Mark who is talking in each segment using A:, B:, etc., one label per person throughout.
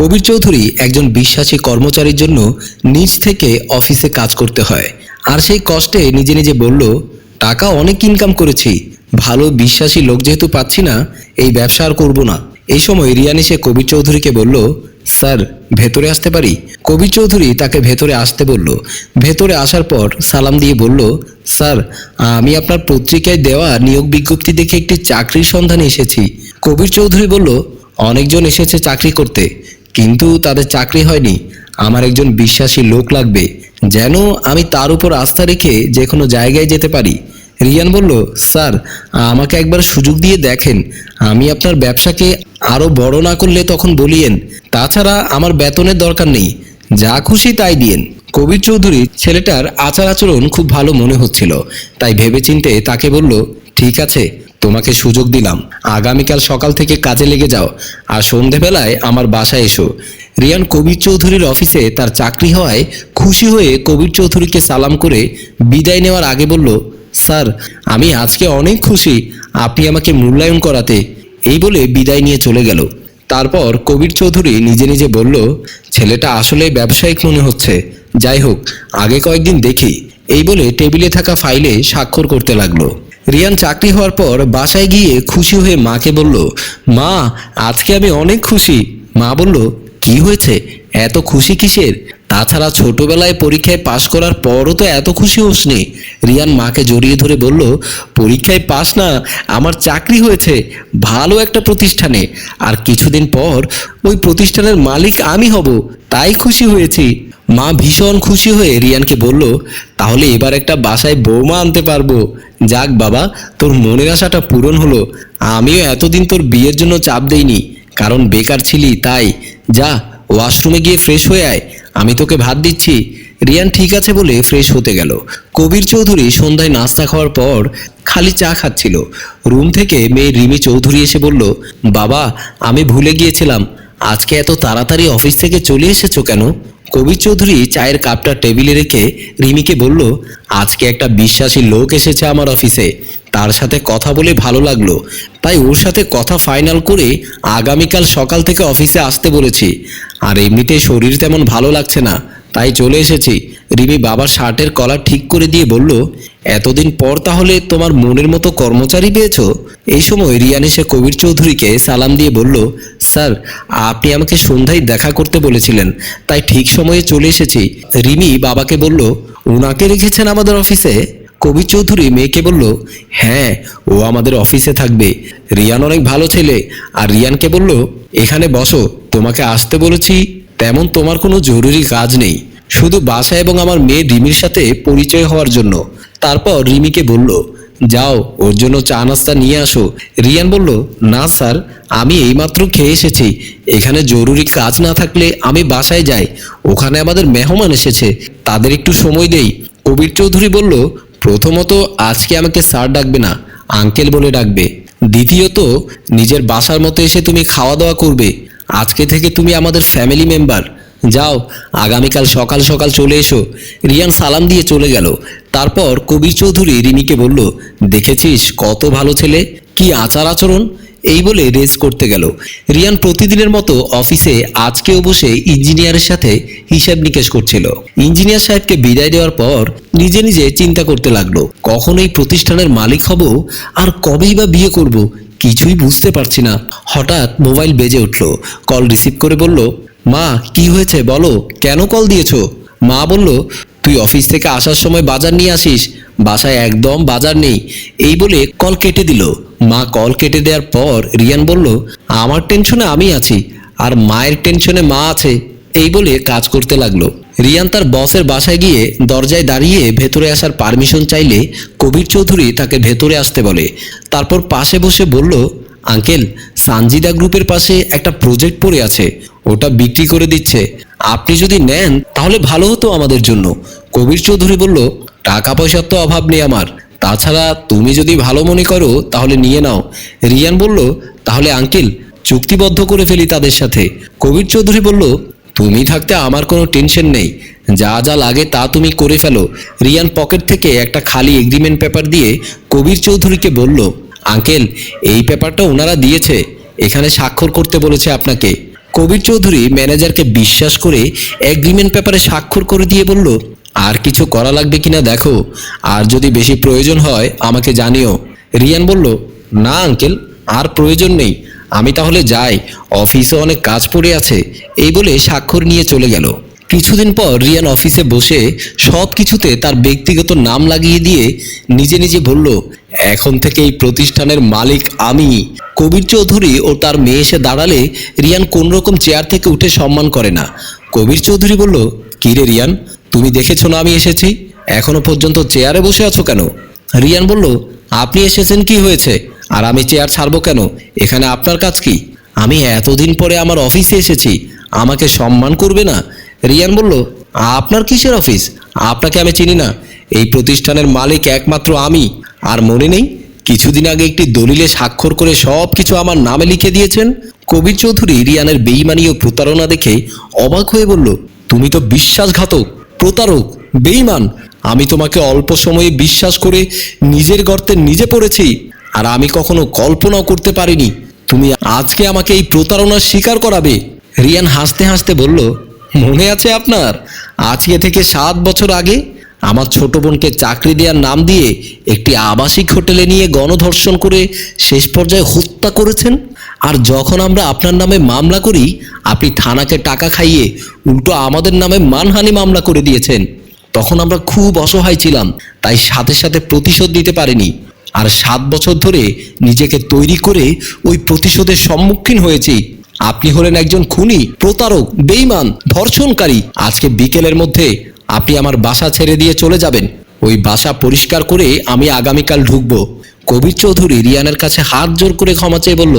A: কবির চৌধুরী একজন বিশ্বাসী কর্মচারীর জন্য নিজ থেকে অফিসে কাজ করতে হয়। আর সেই কষ্টে নিজে নিজে বলল, টাকা অনেক ইনকাম করেছি। ভালো বিশ্বাসী লোক যেহেতু পাচ্ছি না, এই ব্যবসা আর করব না। এই সময় রিয়ান এসে কবির চৌধুরীকে বলল, স্যার, ভেতরে আসতে পারি? কবির চৌধুরী তাকে ভেতরে আসতে বলল। ভেতরে আসার পর সালাম দিয়ে বলল, স্যার, আমি আপনার পত্রিকায় দেওয়া নিয়োগ বিজ্ঞপ্তি দেখে একটি চাকরির সন্ধানে এসেছি। কবির চৌধুরী বলল, অনেকজন এসেছে চাকরি করতে। কিন্তু তাদের চাকরি হয়নি। আমার একজন বিশ্বাসী লোক লাগবে, যেন আমি তার উপর আস্থা রেখে যে কোনো জায়গায় যেতে পারি। রিয়ান বলল, স্যার, আমাকে একবার সুযোগ দিয়ে দেখেন। আমি আপনার ব্যবসাকে আরও বড় না করলে তখন বলিয়েন। তাছাড়া আমার বেতনের দরকার নেই। যা খুশি তাই দিয়েন। কবির চৌধুরী ছেলেটার আচার আচরণ খুব ভালো মনে হচ্ছিল, তাই ভেবেচিন্তে তাকে বলল, ঠিক আছে। তোমাকে সুযোগ দিলাম। আগামীকাল সকাল থেকে কাজে লেগে যাও। আর সন্ধেবেলায় আমার বাসায় এসো। রিয়ান কবির চৌধুরীর অফিসে তার চাকরি হওয়ায় খুশি হয়ে কবির চৌধুরীকে সালাম করে বিদায় নেওয়ার আগে বলল, স্যার, আমি আজকে অনেক খুশি। আপনি আমাকে মূল্যায়ন করাতে। এই বলে বিদায় নিয়ে চলে গেল। তারপর কবির চৌধুরী নিজে নিজে বলল, ছেলেটা আসলে ব্যবসায়িক মনে হচ্ছে। যাই হোক, আগে কয়েকদিন দেখি। এই বলে টেবিলে থাকা ফাইলে স্বাক্ষর করতে লাগল। রিয়ান চাকরি হওয়ার পর বাসায় গিয়ে খুশি হয়ে মাকে বলল, মা, আজকে আমি অনেক খুশি। মা বলল, কি হয়েছে? এত খুশি কিসের? তাছাড়া ছোটবেলায় পরীক্ষায় পাশ করার পরও তো এত খুশি হোসনি রিয়ান মাকে জড়িয়ে ধরে বলল, পরীক্ষায় পাস না, আমার চাকরি হয়েছে। ভালো একটা প্রতিষ্ঠানে। আর কিছুদিন পর ওই প্রতিষ্ঠানের মালিক আমি হব। তাই খুশি হয়েছি। মা ভীষণ খুশি হয়ে রিয়ানকে বলল, তাহলে এবার একটা বাসায় বৌমা আনতে পারব। যাক বাবা, তোর মনের আশাটা পূরণ হলো। আমিও এতদিন তোর বিয়ের জন্য চাপ দেইনি, কারণ বেকার ছিলি তাই। যা ওয়াশরুমে গিয়ে ফ্রেশ হয়ে আয়, আমি তোকে ভাত দিচ্ছি। রিয়ান ঠিক আছে বলে ফ্রেশ হতে গেল। কবির চৌধুরী সন্ধ্যায় নাস্তা খাওয়ার পর খালি চা খাচ্ছিল। রুম থেকে মেয়ে রিমি চৌধুরী এসে বলল, বাবা, আমি ভুলে গিয়েছিলাম। আজকে এত তাড়াতাড়ি অফিস থেকে চলে এসেছ কেন? কবির চৌধুরী চায়ের কাপটা টেবিলে রেখে রিমিকে বলল, আজকে একটা বিশ্বাসী লোক এসেছে আমার অফিসে। তার সাথে কথা বলে ভালো লাগল। তাই ওর সাথে কথা ফাইনাল করে আগামীকাল সকাল থেকে অফিসে আসতে বলেছি। আর এমনিতে শরীর তেমন ভালো লাগছে না, তাই চলে এসেছি। রিমি বাবার শার্টের কলার ঠিক করে দিয়ে বলল, এতদিন পর তাহলে তোমার মনের মতো কর্মচারী পেয়েছ? এই সময় রিয়ান এসে কবির চৌধুরীকে সালাম দিয়ে বলল, স্যার, আপনি আমাকে সন্ধ্যায় দেখা করতে বলেছিলেন, তাই ঠিক সময়ে চলে এসেছি। রিমি বাবাকে বলল, উনাকে রেখেছেন আমাদের অফিসে কবির চৌধুরী মেয়েকে বলল হ্যাঁ ও আমাদের অফিসে থাকবে। রিয়ান অনেক ভালো ছেলে। আর রিয়ানকে বলল, এখানে বসো, তোমাকে আসতে বলেছি, তেমন তোমার কোনো জরুরি কাজ নেই। শুধু বাসা এবং আমার মেয়ে রিমির সাথে পরিচয় হওয়ার জন্য। তারপর রিমিকে বলল, যাও, ওর জন্য চা নাস্তা নিয়ে আসো। রিয়ান বলল, না স্যার, আমি এইমাত্র খেয়ে এসেছি। এখানে জরুরি কাজ না থাকলে আমি বাসায় যাই। ওখানে আমাদের মেহমান এসেছে, তাদের একটু সময় দেই। কবির চৌধুরী বলল প্রথমত আজকে আমাকে স্যার ডাকবে না, আঙ্কেল বলে ডাকবে। দ্বিতীয়ত, নিজের বাসার মতো এসে তুমি খাওয়া দাওয়া করবে। আজকে থেকে তুমি আমাদের ফ্যামিলি মেম্বার যাও, আগামীকাল সকাল সকাল চলে এসো। রিয়ান সালাম দিয়ে চলে গেল। তারপর কবির চৌধুরী রিমিকে বলল, দেখেছিস কত ভালো ছেলে? কি আচার আচরণ? এই বলে রেস করতে গেল। রিয়ান প্রতিদিনের মতো অফিসে আজকেও বসে ইঞ্জিনিয়ারের সাথে হিসাব নিকেশ করছিল। ইঞ্জিনিয়ার সাহেবকে বিদায় দেওয়ার পর নিজে নিজে চিন্তা করতে লাগল। কখন এই প্রতিষ্ঠানের মালিক হব, আর কবেই বা বিয়ে করব, কিছুই বুঝতে পারছি না। হঠাৎ মোবাইল বেজে উঠল। কল রিসিভ করে বলল, মা, কি হয়েছে? বলো, কেন কল দিয়েছ? মা বলল, তুই অফিস থেকে আসার সময় বাজার নিয়ে আসিস। বাসায় একদম বাজার নেই। এই বলে কল কেটে দিল। মা কল কেটে দেওয়ার পর রিয়ান বলল, আমার টেনশনে আমি আছি আর মায়ের টেনশনে মা আছে। এই বলে কাজ করতে লাগল। রিয়ান তার বসের বাসায় গিয়ে দরজায় দাঁড়িয়ে ভেতরে আসার পারমিশন চাইলে কবির চৌধুরী তাকে ভেতরে আসতে বলে। তারপর পাশে বসে বলল, আঙ্কেল, সানজিদা গ্রুপের পাশে একটা প্রজেক্ট পড়ে আছে। ওটা বিক্রি করে দিচ্ছে। আপনি যদি নেন, তাহলে ভালো হতো আমাদের জন্য। কবির চৌধুরী বলল, টাকা পয়সার তো অভাব নেই আমার। তাছাড়া তুমি যদি ভালো মনে করো, তাহলে নিয়ে নাও। রিয়ান বলল, তাহলে আঙ্কেল, চুক্তিবদ্ধ করে ফেলি তাদের সাথে। কবির চৌধুরী বলল, তুমি থাকতে আমার কোনো টেনশন নেই। যা যা লাগে তা তুমি করে ফেলো। রিয়ান পকেট থেকে একটা খালি এগ্রিমেন্ট পেপার দিয়ে কবির চৌধুরীকে বলল, আঙ্কেল, এই পেপারটা ওনারা দিয়েছে। এখানে স্বাক্ষর করতে বলেছে আপনাকে। কবির চৌধুরী ম্যানেজারকে বিশ্বাস করে এগ্রিমেন্ট পেপারে স্বাক্ষর করে দিয়ে বলল আর কিছু করা লাগবে কিনা দেখো। আর যদি বেশি প্রয়োজন হয়, আমাকে জানিও। রিয়ান বলল, না, আঙ্কেল, আর প্রয়োজন নেই। আমি তাহলে যাই। অফিসে অনেক কাজ পড়ে আছে। এই বলে স্বাক্ষর নিয়ে চলে গেল। কিছুদিন পর রিয়ান অফিসে বসে সব কিছুতে তার ব্যক্তিগত নাম লাগিয়ে দিয়ে নিজে নিজে বলল, এখন থেকে এই প্রতিষ্ঠানের মালিক আমি। কবির চৌধুরী ও তার মেয়ে এসে দাঁড়ালে রিয়ান কোন রকম চেয়ার থেকে উঠে সম্মান করে না। কবির চৌধুরী বলল, কি রে রিয়ান তুমি দেখেছ না আমি এসেছি? এখনও পর্যন্ত চেয়ারে বসে আছো কেন? রিয়ান বলল, আপনি এসেছেন কি হয়েছে? আর আমি চেয়ার ছাড়বো কেন? এখানে আপনার কাজ কি? আমি এতদিন পরে আমার অফিসে এসেছি। আমাকে সম্মান করবে না? রিয়ান বলল, আপনার কিসের অফিস? আপনাকে আমি চিনি না। এই প্রতিষ্ঠানের মালিক একমাত্র আমি। আর মনে নেই, কিছুদিন আগে একটি দলিলে স্বাক্ষর করে সব কিছু আমার নামে লিখে দিয়েছেন? কবির চৌধুরী রিয়ানের বেইমানি ও প্রতারণা দেখে অবাক হয়ে বলল, তুমি তো বিশ্বাসঘাতক। প্রতারক বেইমান আমি তোমাকে অল্প সময়ে বিশ্বাস করে নিজের গর্তে নিজে পড়েছি, আর আমি কখনো কল্পনাও করতে পারিনি। তুমি আজকে আমাকে এই প্রতারণার স্বীকার করাবে। রিয়ান হাসতে হাসতে বলল, মনে আছে আপনার? আজকে থেকে সাত বছর আগে আমার ছোট বোনকে চাকরি দেওয়ার নাম দিয়ে একটি আবাসিক হোটেলে নিয়ে গণধর্ষণ করে শেষ পর্যায়ে হত্যা করেছেন? আর যখন আমরা আপনার নামে মামলা করি, আপনি থানাকে টাকা খাইয়ে উল্টো আমাদের নামে মানহানি মামলা করে দিয়েছেন। তখন আমরা খুব অসহায় ছিলাম, তাই সাথে সাথে প্রতিশোধ দিতে পারিনি। আর সাত বছর ধরে নিজেকে তৈরি করে ওই প্রতিশোধের সম্মুখীন হয়েছি। আপনি হলেন একজন খুনি, প্রতারক বেইমান ধর্ষণকারী। আজকে বিকেলের মধ্যে আপনি আমার বাসা ছেড়ে দিয়ে চলে যাবেন। ওই বাসা পরিষ্কার করে আমি আগামীকাল ঢুকবো। কবির চৌধুরী রিয়ানের কাছে হাত জোর করে ক্ষমা চেয়ে বলল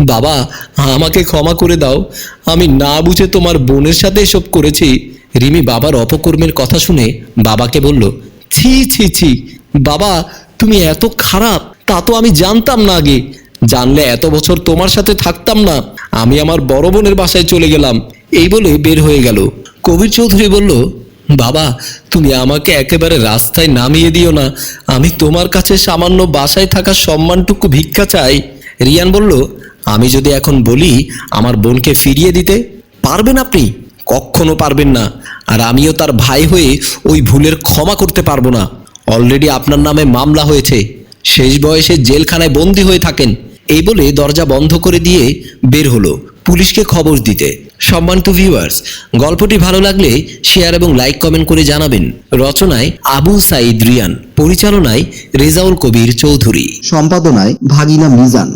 A: বাবা, আমাকে ক্ষমা করে দাও। আমি না বুঝে তোমার বোনের সাথে এসব করেছি। রিমি বাবার অপকর্মের কথা শুনে বাবাকে বলল, ছি ছি ছি। বাবা, তুমি এত খারাপ, তা তো আমি জানতাম না আগে। জানলে এত বছর তোমার সাথে থাকতাম না। আমি আমার বড় বোনের বাসায় চলে গেলাম। এই বলে বের হয়ে গেল। কবির চৌধুরী বলল, বাবা, তুমি আমাকে একেবারে রাস্তায় নামিয়ে দিও না। আমি তোমার কাছে সামান্য বাসায় থাকার সম্মানটুকু ভিক্ষা চাই। রিয়ান বলল আমি যদি এখন বলি, আমার বোনকে ফিরিয়ে দিতে, পারবেন আপনি? কখনো পারবেন না। আর আমিও তার ভাই হয়ে ওই ভুলের ক্ষমা করতে পারব না। অলরেডি আপনার নামে মামলা হয়েছে। শেষ বয়সে জেলখানায় বন্দি হয়ে থাকেন। এই বলে দরজা বন্ধ করে দিয়ে বের হলো পুলিশকে খবর দিতে। সম্মানিত ভিউয়ার্স গল্পটি ভালো লাগলে শেয়ার এবং লাইক কমেন্ট করে জানাবেন। রচনায় আবু সাইদ রিয়ান, পরিচালনায় রেজাউল কবির চৌধুরী।
B: সম্পাদনায় ভাগিনা মিজান।